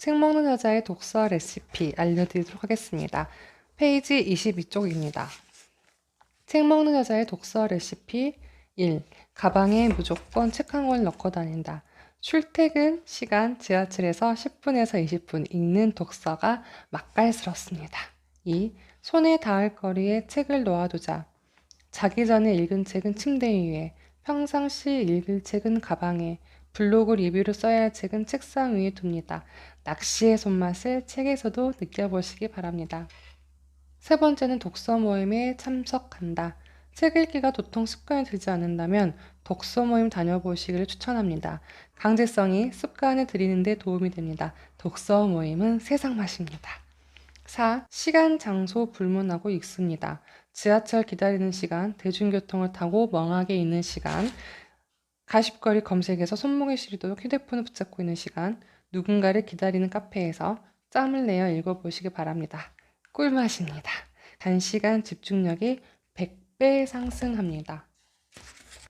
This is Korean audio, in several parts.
책 먹는 여자의 독서 레시피 알려드리도록 하겠습니다. 페이지 22쪽입니다. 책 먹는 여자의 독서 레시피 1. 가방에 무조건 책 한 권 넣고 다닌다. 출퇴근 시간 지하철에서 10분에서 20분 읽는 독서가 맛깔스럽습니다. 2. 손에 닿을 거리에 책을 놓아두자. 자기 전에 읽은 책은 침대 위에, 평상시 읽을 책은 가방에, 블로그 리뷰를 써야 할 책은 책상 위에 둡니다. 낚시의 손맛을 책에서도 느껴보시기 바랍니다. 세 번째는 독서 모임에 참석한다. 책 읽기가 도통 습관이 들지 않는다면 독서 모임 다녀보시기를 추천합니다. 강제성이 습관을 들이는 데 도움이 됩니다. 독서 모임은 세상 맛입니다. 4. 시간, 장소 불문하고 읽습니다. 지하철 기다리는 시간, 대중교통을 타고 멍하게 있는 시간, 가십거리 검색에서 손목에 시리도록 휴대폰을 붙잡고 있는 시간, 누군가를 기다리는 카페에서 짬을 내어 읽어보시기 바랍니다. 꿀맛입니다. 단시간 집중력이 100배 상승합니다.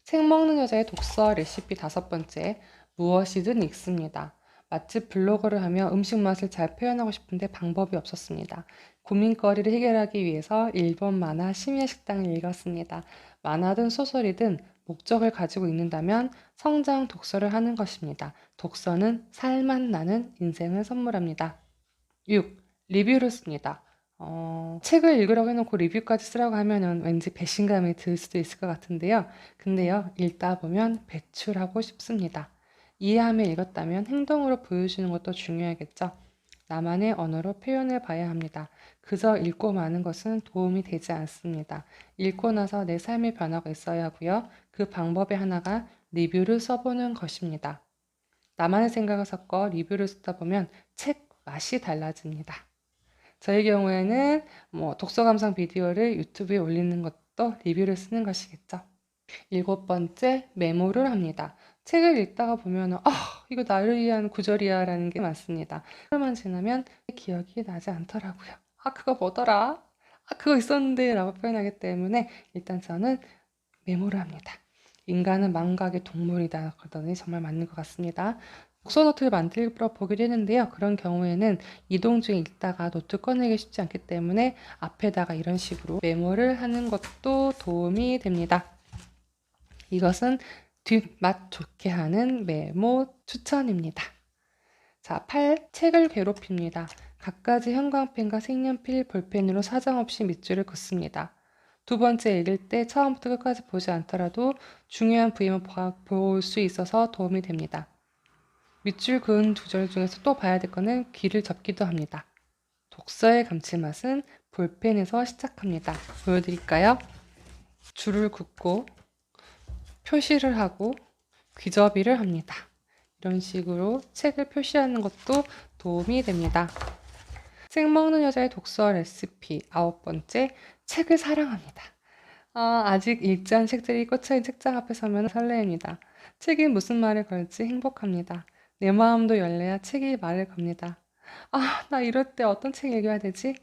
책 먹는 여자의 독서 레시피 다섯 번째, 무엇이든 읽습니다. 맛집 블로거를 하며 음식 맛을 잘 표현하고 싶은데 방법이 없었습니다. 고민거리를 해결하기 위해서 일본 만화 심야 식당을 읽었습니다. 만화든 소설이든 목적을 가지고 읽는다면 성장 독서를 하는 것입니다. 독서는 살맛 나는 인생을 선물합니다. 6. 리뷰를 씁니다. 어, 책을 읽으라고 해놓고 리뷰까지 쓰라고 하면은 왠지 배신감이 들 수도 있을 것 같은데요. 근데요, 읽다 보면 배출하고 싶습니다. 이해하며 읽었다면 행동으로 보여주는 것도 중요하겠죠. 나만의 언어로 표현해 봐야 합니다. 그저 읽고 마는 것은 도움이 되지 않습니다. 읽고 나서 내 삶의 변화가 있어야 하고요. 그 방법의 하나가 리뷰를 써보는 것입니다. 나만의 생각을 섞어 리뷰를 쓰다 보면 책 맛이 달라집니다. 저희 경우에는 뭐 독서 감상 비디오를 유튜브에 올리는 것도 리뷰를 쓰는 것이겠죠. 일곱 번째, 메모를 합니다. 책을 읽다가 보면 아 이거 나를 위한 구절이야 라는 게 많습니다. 하루만 지나면 기억이 나지 않더라고요. 아 그거 뭐더라? 아 그거 있었는데 라고 표현하기 때문에 일단 저는 메모를 합니다. 인간은 망각의 동물이다 그러더니 정말 맞는 것 같습니다. 독서 노트를 만들어 보기로 했는데요. 그런 경우에는 이동 중에 읽다가 노트 꺼내기 쉽지 않기 때문에 앞에다가 이런 식으로 메모를 하는 것도 도움이 됩니다. 이것은 뒷맛 좋게 하는 메모 추천입니다. 자, 8. 책을 괴롭힙니다. 갖가지 형광펜과 색연필, 볼펜으로 사정없이 밑줄을 긋습니다. 두 번째 읽을 때 처음부터 끝까지 보지 않더라도 중요한 부위만 볼 수 있어서 도움이 됩니다. 밑줄 그은 두 절 중에서 또 봐야 될 거는 귀를 접기도 합니다. 독서의 감칠맛은 볼펜에서 시작합니다. 보여드릴까요? 줄을 긋고 표시를 하고 귀접이를 합니다. 이런 식으로 책을 표시하는 것도 도움이 됩니다. 책 먹는 여자의 독서 레시피 아홉 번째 책을 사랑합니다. 아, 아직 읽지 않은 책들이 꽂혀있는 책장 앞에 서면 설레입니다. 책이 무슨 말을 걸지 행복합니다. 내 마음도 열려야 책이 말을 겁니다. 아, 나 이럴 때 어떤 책 읽어야 되지?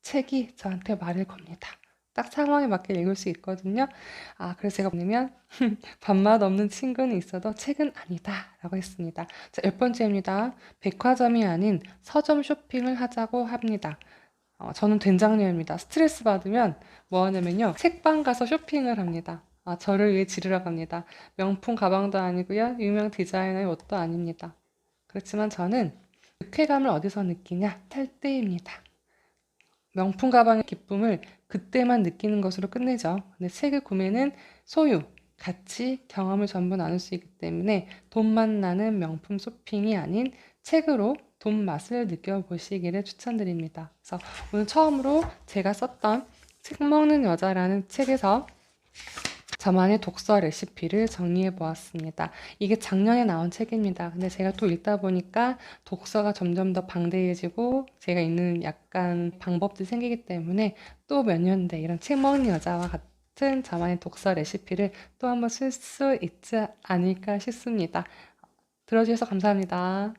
책이 저한테 말을 겁니다. 딱 상황에 맞게 읽을 수 있거든요. 아, 그래서 제가 보면 밥맛 없는 친구는 있어도 책은 아니다 라고 했습니다. 자, 열 번째입니다. 백화점이 아닌 서점 쇼핑을 하자고 합니다. 어, 저는 된장녀입니다. 스트레스 받으면 뭐 하냐면요. 책방 가서 쇼핑을 합니다. 아, 저를 위해 지르러 갑니다. 명품 가방도 아니고요. 유명 디자이너의 옷도 아닙니다. 그렇지만 저는 쾌감을 어디서 느끼냐? 살 때입니다. 명품 가방의 기쁨을 그때만 느끼는 것으로 끝내죠. 근데 책을 구매는 소유, 가치, 경험을 전부 나눌 수 있기 때문에 돈만 나는 명품 쇼핑이 아닌 책으로 돈 맛을 느껴보시기를 추천드립니다. 그래서 오늘 처음으로 제가 썼던 책 먹는 여자라는 책에서 저만의 독서 레시피를 정리해 보았습니다. 이게 작년에 나온 책입니다. 근데 제가 또 읽다 보니까 독서가 점점 더 방대해지고 제가 읽는 약간 방법들이 생기기 때문에 또 몇 년 뒤에 이런 책 먹는 여자와 같은 저만의 독서 레시피를 또 한번 쓸 수 있지 않을까 싶습니다. 들어주셔서 감사합니다.